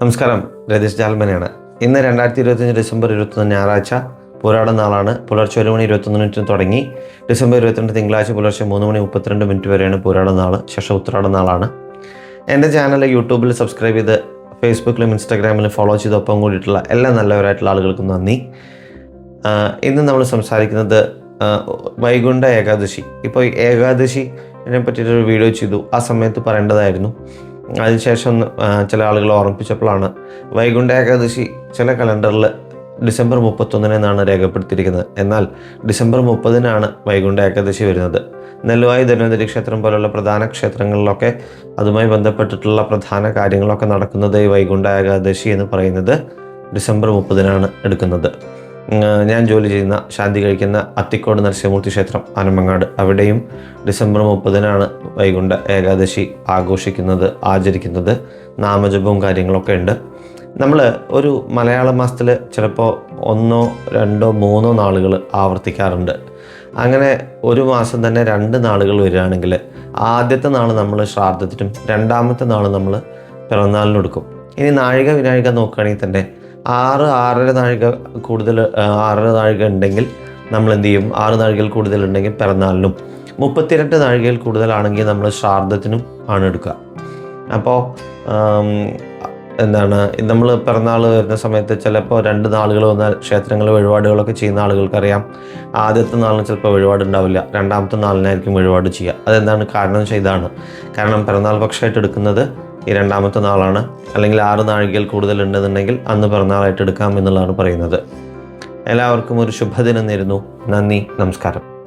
നമസ്കാരം രതീഷ് ജാൽമനയാണ്. ഇന്ന് രണ്ടായിരത്തി ഇരുപത്തഞ്ച് ഡിസംബർ ഇരുപത്തൊന്ന് ഞായറാഴ്ച പോരാട നാളാണ്. പുലർച്ചെ ഒരു മണി ഇരുപത്തൊന്ന് മിനിറ്റിന് തുടങ്ങി. ഡിസംബർ ഇരുപത്തിരണ്ട് തിങ്കളാഴ്ച പുലർച്ചെ മൂന്ന് മണി മുപ്പത്തിരണ്ട് മിനിറ്റ് വരെയാണ് പോരാട നാൾ ശേഷം ഉത്രാട നാളാണ്. എന്റെ ചാനൽ യൂട്യൂബിൽ സബ്സ്ക്രൈബ് ചെയ്ത് ഫേസ്ബുക്കിലും ഇൻസ്റ്റാഗ്രാമിലും ഫോളോ ചെയ്തൊപ്പം കൂടിയിട്ടുള്ള എല്ലാ നല്ലവരായിട്ടുള്ള ആളുകൾക്കും നന്ദി. ഇന്ന് നമ്മൾ സംസാരിക്കുന്നത് വൈകുണ്ഠ ഏകാദശി. ഇപ്പോൾ ഏകാദശിനെ പറ്റിയിട്ടൊരു വീഡിയോ ചെയ്തു. ആ സമയത്ത് പറയേണ്ടതായിരുന്നു അതിനുശേഷം ചില ആളുകൾ ഓർമ്മിപ്പിച്ചപ്പോഴാണ് വൈകുണ്ഠ ഏകാദശി ചില കലണ്ടറിൽ ഡിസംബർ മുപ്പത്തൊന്നിനെന്നാണ് രേഖപ്പെടുത്തിയിരിക്കുന്നത്. എന്നാൽ ഡിസംബർ മുപ്പതിനാണ് വൈകുണ്ഠ ഏകാദശി വരുന്നത്. നെല്ലുവായി ധന്വന്തരി ക്ഷേത്രം പോലുള്ള പ്രധാന ക്ഷേത്രങ്ങളിലൊക്കെ അതുമായി ബന്ധപ്പെട്ടിട്ടുള്ള പ്രധാന കാര്യങ്ങളൊക്കെ നടക്കുന്നത് ഈ വൈകുണ്ഠ ഏകാദശി എന്ന് പറയുന്നത് ഡിസംബർ മുപ്പതിനാണ് എടുക്കുന്നത്. ഞാൻ ജോലി ചെയ്യുന്ന ശാന്തി കഴിക്കുന്ന അത്തിക്കോട് നരസിംഹമൂർത്തി ക്ഷേത്രം ആനമങ്ങാട്. അവിടെയും ഡിസംബർ മുപ്പതിനാണ് വൈകുണ്ഠ ഏകാദശി ആഘോഷിക്കുന്നത് ആചരിക്കുന്നത്. നാമജപവും കാര്യങ്ങളൊക്കെ ഉണ്ട്. നമ്മൾ ഒരു മലയാള മാസത്തിൽ ചിലപ്പോൾ ഒന്നോ രണ്ടോ മൂന്നോ നാളുകൾ ആവർത്തിക്കാറുണ്ട്. അങ്ങനെ ഒരു മാസം തന്നെ രണ്ട് നാളുകൾ വരികയാണെങ്കിൽ ആദ്യത്തെ നാൾ നമ്മൾ ശ്രാദ്ധത്തിനും രണ്ടാമത്തെ നാൾ നമ്മൾ പിറന്നാളിനും എടുക്കും. ഇനി നാഴിക വിനാഴിക നോക്കുകയാണെങ്കിൽ തന്നെ ആറ് ആറര നാഴിക കൂടുതൽ ആറര നാഴിക ഉണ്ടെങ്കിൽ നമ്മൾ എന്ത് ചെയ്യും? ആറ് നാഴികയിൽ കൂടുതൽ ഉണ്ടെങ്കിൽ പിറന്നാളിനും. മുപ്പത്തിരണ്ട് നാഴികയിൽ കൂടുതലാണെങ്കിൽ നമ്മൾ ശ്രാദ്ധത്തിനും ആണ് എടുക്കുക. അപ്പോൾ എന്താണ് നമ്മൾ പിറന്നാൾ വരുന്ന സമയത്ത് ചിലപ്പോൾ രണ്ട് നാളുകൾ വന്നാൽ ക്ഷേത്രങ്ങളിൽ വഴിപാടുകളൊക്കെ ചെയ്യുന്ന ആളുകൾക്കറിയാം. ആദ്യത്തെ നാളിന് ചിലപ്പോൾ വഴിപാട് ഉണ്ടാവില്ല. രണ്ടാമത്തെ നാളിനായിരിക്കും വഴിപാട് ചെയ്യുക. അതെന്താണ്? കാരണം ചെയ്താണ്. കാരണം പിറന്നാൾ പക്ഷമായിട്ട് എടുക്കുന്നത് ഈ രണ്ടാമത്തെ നാളാണ്. അല്ലെങ്കിൽ ആറ് നാഴികയിൽ കൂടുതൽ ഉണ്ടെന്നുണ്ടെങ്കിൽ അന്ന് പിറന്നാളായിട്ട് എടുക്കാം എന്നുള്ളതാണ് പറയുന്നത്. എല്ലാവർക്കും ഒരു ശുഭദിനം നേരുന്നു. നന്ദി നമസ്കാരം.